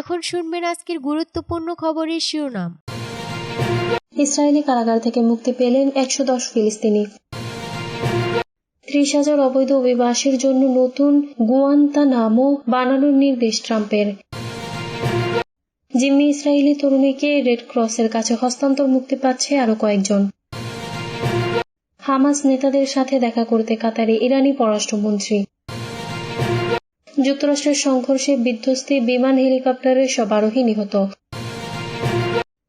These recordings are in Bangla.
এখন শুনবেন আজকের গুরুত্বপূর্ণ খবরের শিরোনাম। ইসরায়েলি কারাগার থেকে মুক্তি পেলেন একশো দশ ফিলিস্তিনি। ত্রিশ হাজার অবৈধ অভিবাসীর জন্য নতুন গুয়ান্তা নামও বানানোর নির্দেশ ট্রাম্পের। জিম্মি ইসরায়েলি তরুণীকে রেড ক্রসের কাছে হস্তান্তর মুক্তি পাচ্ছে আরও কয়েকজন। হামাস নেতাদের সাথে দেখা করতে কাতারে ইরানি পররাষ্ট্রমন্ত্রী। যুক্তরাষ্ট্রের সংঘর্ষে বিধ্বস্তী বিমান হেলিকপ্টারের সব আরোহী নিহত।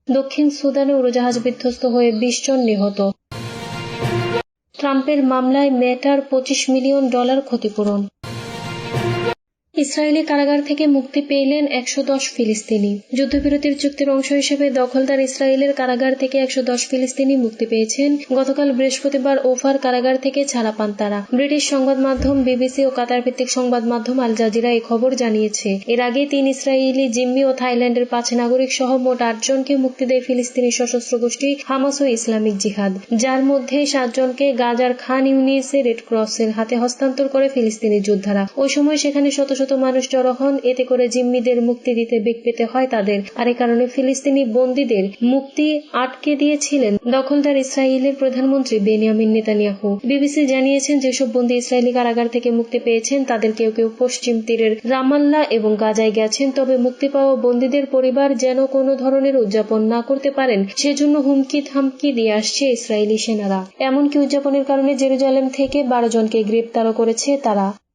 দক্ষিণ সুদানে উড়োজাহাজ বিধ্বস্ত হয়ে বিশ জন নিহত। ট্রাম্পের মামলায় মেটার পঁচিশ মিলিয়ন ডলার ক্ষতিপূরণ। ইসরায়েলি কারাগার থেকে মুক্তি পেলেন একশো দশ ফিলিস্তিনি। যুদ্ধবিরতির চুক্তির অংশ হিসেবে দখলদার ইসরায়েলের কারাগার থেকে একশো দশ ফিলিস্তিনি মুক্তি পেয়েছেন। গতকাল বৃহস্পতিবার ওফার কারাগার থেকে ছাড়া পান তারা। ব্রিটিশ সংবাদ মাধ্যম বিবিসি ও কাতার ভিত্তিক সংবাদ মাধ্যম আল জাজিরা এই খবর জানিয়েছে। এর আগে তিন ইসরায়েলি জিম্মি ও থাইল্যান্ডের পাঁচ নাগরিক সহ মোট আটজনকে মুক্তি দেয় ফিলিস্তিনি সশস্ত্র গোষ্ঠী হামাস ও ইসলামিক জিহাদ। যার মধ্যে সাতজনকে গাজার খান ইউনিসে রেড ক্রসের হাতে হস্তান্তর করে ফিলিস্তিনি যোদ্ধারা। ওই সময় সেখানে শত শত মানুষ জড়ো হন এতে করে জিম্মিদের মুক্তি দিতে বেগ পেতে হয় তাদের। আর এ কারণে ফিলিস্তিনি বন্দীদের মুক্তি আটকে দিয়েছিলেন দখলদার ইসরায়েলের প্রধানমন্ত্রী বেনিয়ামিন নেতানিয়াহু। বিবিসি জানিয়েছেন, যেসব বন্দী ইসরায়েলি কারাগার থেকে মুক্তি পেয়েছেন, তাদের কেউ কেউ পশ্চিম তীরের রামাল্লা এবং গাজায় গেছেন। তবে মুক্তি পাওয়া বন্দীদের পরিবার যেন কোনো ধরনের উদযাপন না করতে পারেন, সেজন্য হুমকি থামকি দিয়ে আসছে ইসরায়েলি সেনারা। এমনকি উদযাপনের কারণে জেরুজালেম থেকে বারো জনকে গ্রেপ্তারও করেছে তারা।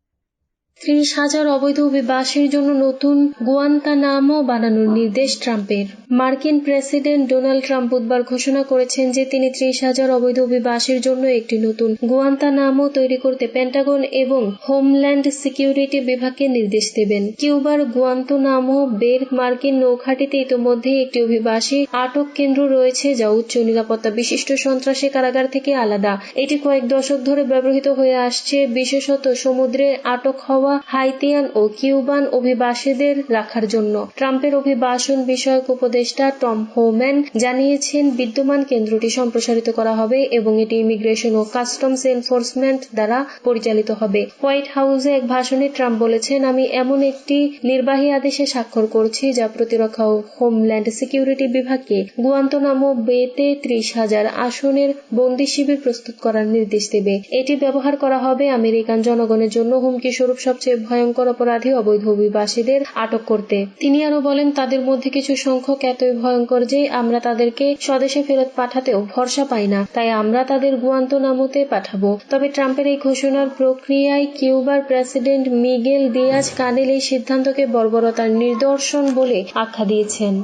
ত্রিশ হাজার অবৈধ অভিবাসীর জন্য নতুন গুয়ান্তা নামও বানানোর নির্দেশ ট্রাম্পের। মার্কিন প্রেসিডেন্ট ডোনাল্ড ট্রাম্প বুধবার ঘোষণা করেছেন যে তিনি ত্রিশ হাজার অবৈধ অভিবাসীর জন্য একটি নতুন গুয়ান্তা নামও তৈরি করতে পেন্টাগন এবং হোমল্যান্ড সিকিউরিটি বিভাগকে নির্দেশ দেবেন। কিউবার গুয়ান্তো নামও বের মার্কিন নৌঘাটিতে ইতোমধ্যেই একটি অভিবাসী আটক কেন্দ্র রয়েছে যা উচ্চ নিরাপত্তা বিশিষ্ট সন্ত্রাসী কারাগার থেকে আলাদা। এটি কয়েক দশক ধরে ব্যবহৃত হয়ে আসছে, বিশেষত সমুদ্রে আটক হওয়া হাইতিয়ান ও কিউবান অভিবাসীদের রাখার জন্য। ট্রাম্পের অভিবাসন বিষয়ক উপদেষ্টা টম হোম্যান জানিয়েছেন, বিদ্যমান কেন্দ্রটি সম্প্রসারিত করা হবে এবং এটি ইমিগ্রেশন ও কাস্টমস এনফোর্সমেন্ট দ্বারা পরিচালিত হবে। হোয়াইট হাউসে এক ভাষণে ট্রাম্প বলেছেন, আমি এমন একটি নির্বাহী আদেশে স্বাক্ষর করছি যা প্রতিরক্ষা ও হোমল্যান্ড সিকিউরিটি বিভাগকে গুয়ান্তনামো বেতে ত্রিশ হাজার আসনের বন্দি শিবির প্রস্তুত করার নির্দেশ দেবে। এটি ব্যবহার করা হবে আমেরিকান জনগণের জন্য হুমকি স্বরূপ সবচেয়ে ভয়ঙ্কর অপরাধী অবৈধ অভিবাসীদের আটক করতে। তিনি আরও বলেন, তাদের মধ্যে কিছু সংখ্যক এতই ভয়ঙ্কর যে আমরা তাদেরকে স্বদেশে ফেরত পাঠাতেও ভরসা পাই না। তাই আমরা তাদের গুয়ান্ত নামতে পাঠাবো। তবে ট্রাম্পের এই ঘোষণার প্রক্রিয়ায় কিউবার প্রেসিডেন্ট মিগেল দিয়াজ কানেল এই সিদ্ধান্তকে বর্বরতার নিদর্শন বলে আখ্যা দিয়েছেন।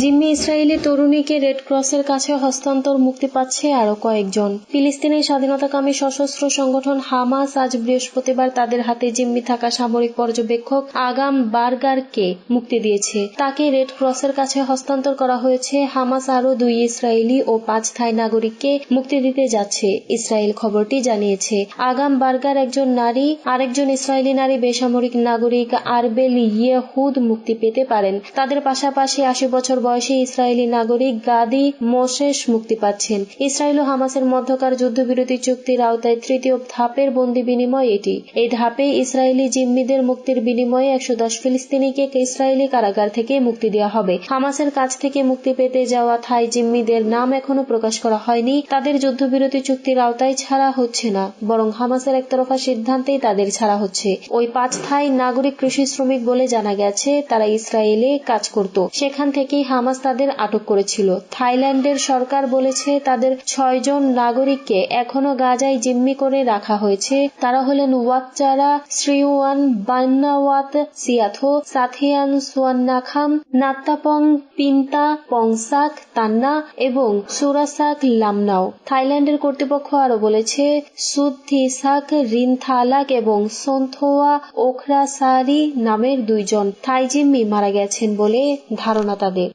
জিম্মি ইসরায়েলি তরুণীকে রেড ক্রসের কাছে হস্তান্তর মুক্তি পাচ্ছে আরও কয়েকজন। ফিলিস্তিনের স্বাধীনতাকামী সশস্ত্র সংগঠন হামাস আজ বৃহস্পতিবার তাদের হাতে জিম্মি থাকা সামরিক পর্যবেক্ষক আগাম বার্গারকে মুক্তি দিয়েছে। তাকে রেড ক্রসের কাছে হস্তান্তর করা হয়েছে। হামাস আরও দুই ইসরায়েলি ও পাঁচ থাই নাগরিককে মুক্তি দিতে যাচ্ছে, ইসরায়েল খবরটি জানিয়েছে। আগাম বার্গার একজন নারী, আরেকজন ইসরায়েলি নারী বেসামরিক নাগরিক আরবেল ইয়েহুদ মুক্তি পেতে পারেন। তাদের পাশাপাশি আশি বছর বয়সী ইসরায়েলি নাগরিক গাদি মোশেষ মুক্তি পাচ্ছেন। ইসরায়েল ও হামাসের মধ্যকার যুদ্ধবিরতি চুক্তির আওতায় তৃতীয় ধাপের বন্দি বিনিময় এটি। এই ধাপে ইসরায়েলি জিম্মিদের মুক্তির বিনিময়ে একশো দশ ফিলিস্তিনিকে ইসরায়েলি কারাগার থেকে মুক্তি দেওয়া হবে। হামাসের কাছ থেকে মুক্তি পেতে যাওয়া থাই জিম্মিদের নাম এখনও প্রকাশ করা হয়নি। তাদের যুদ্ধবিরতি চুক্তির আওতায় ছাড়া হচ্ছে না, বরং হামাসের একতরফা সিদ্ধান্তেই তাদের ছাড়া হচ্ছে। ওই পাঁচ থাই নাগরিক কৃষি শ্রমিক বলে জানা গেছে, তারা ইসরায়েলে কাজ করত। সেখান থেকেই হামাস তাদের আটক করেছিল। থাইল্যান্ডের সরকার বলেছে, তাদের ছয়জন নাগরিককে এখনও গাজায় জিম্মি করে রাখা হয়েছে। তারা হলেন ওয়াতচারা শ্রীওয়ান বান্নাওয়াত, সিয়াথো, সাথিয়ান, সোয়ান্নাখাম, নাত্তাপং, পিন্তা, পংসাক, তান্না এবং সুরাসাক, লামনাও। থাইল্যান্ডের কর্তৃপক্ষ আরও বলেছে, সুথিসাক, রিনথালাক এবং সন্থোয়া ওখরাসারি নামের দুইজন থাই জিম্মি মারা গেছেন বলে ধারণা তাদের।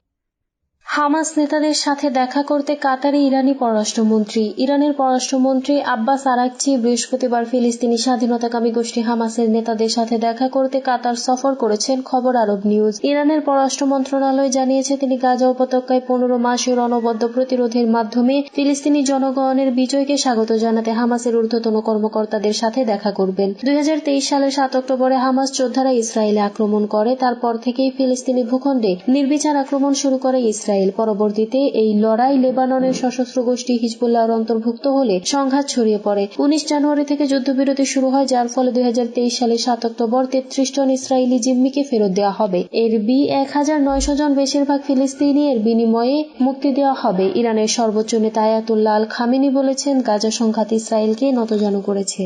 হামাস নেতাদের সাথে দেখা করতে কাতারে ইরানি পররাষ্ট্রমন্ত্রী। ইরানের পররাষ্ট্রমন্ত্রী আব্বাস আরাকচি বৃহস্পতিবার ফিলিস্তিনি স্বাধীনতাকামী গোষ্ঠী হামাসের নেতাদের সাথে দেখা করতে কাতার সফর করেছেন খবর আরব নিউজ। ইরানের পররাষ্ট্র মন্ত্রণালয় জানিয়েছে, তিনি গাজা উপত্যকায় পনেরো মাসের অনবদ্য প্রতিরোধের মাধ্যমে ফিলিস্তিনি জনগণের বিজয়কে স্বাগত জানাতে হামাসের ঊর্ধ্বতন কর্মকর্তাদের সাথে দেখা করবেন। দুই হাজার তেইশ সালের সাত অক্টোবরে হামাস যোদ্ধারা ইসরায়েলে আক্রমণ করে, তারপর থেকেই ফিলিস্তিনি ভূখণ্ডে নির্বিচার আক্রমণ শুরু করে ইসরায়েল। পরবর্তীতে এই লড়াই লেবাননের সশস্ত্র গোষ্ঠী হিজবুল্লাহর অন্তর্ভুক্ত হলে সংঘাত ছড়িয়ে পড়ে। উনিশ জানুয়ারি থেকে যুদ্ধবিরতি শুরু হয়, যার ফলে দুই সালের সাত অক্টোবর তেত্রিশ জন ইসরায়েলি জিম্মিকে ফেরত দেওয়া হবে। এর বি এক হাজার নয়শ জন বেশিরভাগ ফিলিস্তিনি এর বিনিময়ে মুক্তি দেওয়া হবে, ইরানের সর্বোচ্চ নেতা আয়াতুল্লাহ আল খামিনি বলেছেন। গাজা সংঘাত ইসরায়েলকে নতজানু করেছে।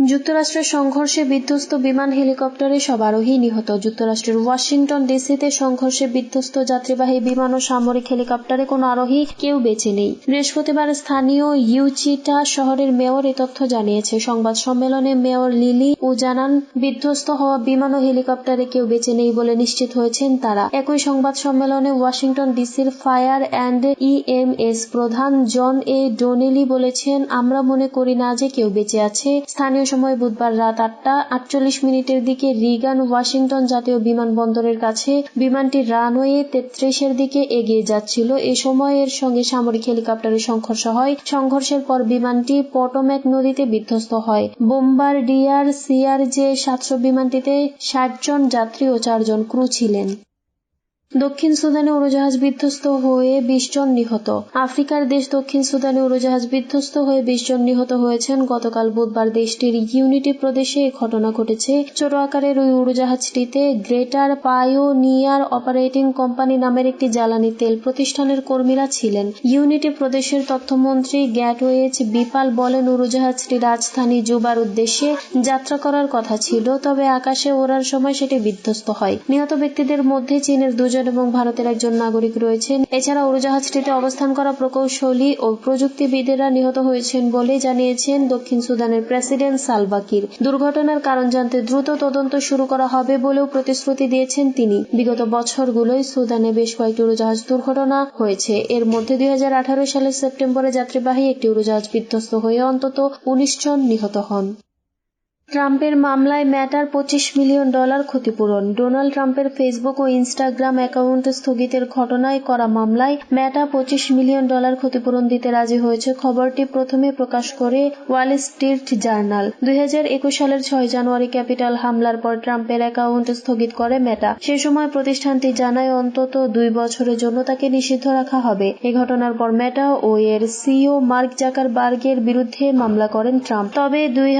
যুক্তরাষ্ট্রের সংঘর্ষে বিধ্বস্ত বিমান হেলিকপ্টারে সব আরোহী নিহত। যুক্তরাষ্ট্রের ওয়াশিংটন ডিসিতে সংঘর্ষে বিধ্বস্ত যাত্রীবাহী বিমান ও সামরিক হেলিকপ্টারে কোনো আরোহী কেউ বেঁচে নেই। বৃহস্পতিবার স্থানীয় ইউচিটা শহরের মেয়র এ তথ্য জানিয়েছে। সংবাদ সম্মেলনে মেয়র লিলি ও জানান বিধ্বস্ত হওয়া বিমান ও হেলিকপ্টারে কেউ বেঁচে নেই বলে নিশ্চিত হয়েছেন তারা। একই সংবাদ সম্মেলনে ওয়াশিংটন ডিসির ফায়ার অ্যান্ড ইএমএস প্রধান জন এ ডোনেলি বলেছেন, আমরা মনে করি না যে কেউ বেঁচে আছে। স্থানীয় সময় বুধবার রাত আটটা আটচল্লিশ মিনিটের দিকে রিগান, ওয়াশিংটন জাতীয় বিমানবন্দরের কাছে বিমানটি রানওয়ে তেত্রিশের দিকে এগিয়ে যাচ্ছিল। এ সময় এর সঙ্গে সামরিক হেলিকপ্টারের সংঘর্ষ হয়। সংঘর্ষের পর বিমানটি পটোম্যাক নদীতে বিধ্বস্ত হয়। বোম্বারডিয়ার সিআরজে সাতশো বিমানটিতে ষাট জন যাত্রী ও চারজন ক্রু ছিলেন। দক্ষিণ সুদানে উড়োজাহাজ বিধ্বস্ত হয়ে বিশ জন নিহত। আফ্রিকার দেশ দক্ষিণ সুদানে উড়োজাহাজ বিধ্বস্ত হয়ে বিশ জন নিহত হয়েছেন। গতকাল বুধবার দেশটির ইউনিটি প্রদেশে ঘটনা ঘটেছে। ছোট আকারের ওই উড়োজাহাজটিতে গ্রেটার পায়োনিয়ার অপারেটিং কোম্পানি নামের একটি জ্বালানি তেল প্রতিষ্ঠানের কর্মীরা ছিলেন। ইউনিটি প্রদেশের তথ্যমন্ত্রী গ্যাটওয়েজ বিপাল বলেন, উড়োজাহাজটি রাজধানী জুবার উদ্দেশ্যে যাত্রা করার কথা ছিল, তবে আকাশে ওড়ার সময় সেটি বিধ্বস্ত হয়। নিহত ব্যক্তিদের মধ্যে চীনের দুজন এবং ভারতের একজন নাগরিক রয়েছেন। এছাড়া উড়োজাহাজটিতে অবস্থান করা প্রকৌশলী ও প্রযুক্তিবিদেরা নিহত হয়েছেন বলে জানিয়েছেন দক্ষিণ সুদানের প্রেসিডেন্ট সালভাকির দুর্ঘটনার কারণ জানতে দ্রুত তদন্ত শুরু করা হবে বলেও প্রতিশ্রুতি দিয়েছেন তিনি। বিগত বছরগুলোই সুদানে বেশ কয়েকটি উড়োজাহাজ দুর্ঘটনা হয়েছে। এর মধ্যে দুই হাজার আঠারো সালের সেপ্টেম্বরে যাত্রীবাহী একটি উড়োজাহাজ বিধ্বস্ত হয়ে অন্তত উনিশ জন নিহত হন। ট্রাম্পের মামলায় ম্যাটার পঁচিশ মিলিয়ন ডলার ক্ষতিপূরণ। ডোনাল্ড ট্রাম্পের ফেসবুক ও ইনস্টাগ্রাম অ্যাকাউন্ট স্থগিতের ঘটনায় করা মামলায় ম্যাটা পঁচিশ মিলিয়ন ডলার ক্ষতিপূরণ দিতে রাজি হয়েছে খবরটি প্রথমে প্রকাশ করে ওয়াল স্ট্রিট জার্নাল। দুই হাজার একুশ সালের ছয় জানুয়ারি ক্যাপিটাল হামলার পর ট্রাম্পের অ্যাকাউন্ট স্থগিত করে ম্যাটা। সে সময় প্রতিষ্ঠানটি জানায়, অন্তত দুই বছরের জন্য তাকে নিষিদ্ধ রাখা হবে। এ ঘটনার পর ম্যাটা ও এর সিও মার্ক জাকার বার্গের বিরুদ্ধে মামলা করেন ট্রাম্প। তবে দুই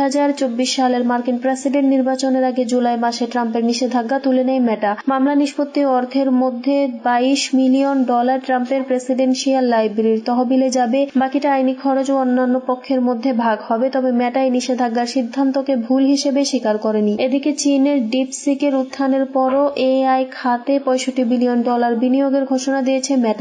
সালের মার্কিন প্রেসিডেন্ট নির্বাচনের আগে জুলাই মাসে ট্রাম্পের নিষেধাজ্ঞা তুলে নেয় মেটা। মামলা নিষ্পত্তি অর্থের মধ্যে বাইশ মিলিয়ন ডলার ট্রাম্পের প্রেসিডেন্সিয়াল লাইব্রেরির তহবিলে যাবে। বাকিটা আইনি খরচ ও অন্যান্য পক্ষের মধ্যে ভাগ হবে, তবে মেটা এই নিষেধাজ্ঞার সিদ্ধান্তকে ভুল হিসেবে স্বীকার করেনি। এদিকে চীনের ডিপসিকের উত্থানের পরও এআই খাতে পঁয়ষট্টি বিলিয়ন ডলার বিনিয়োগের ঘোষণা দিয়েছে মেটা।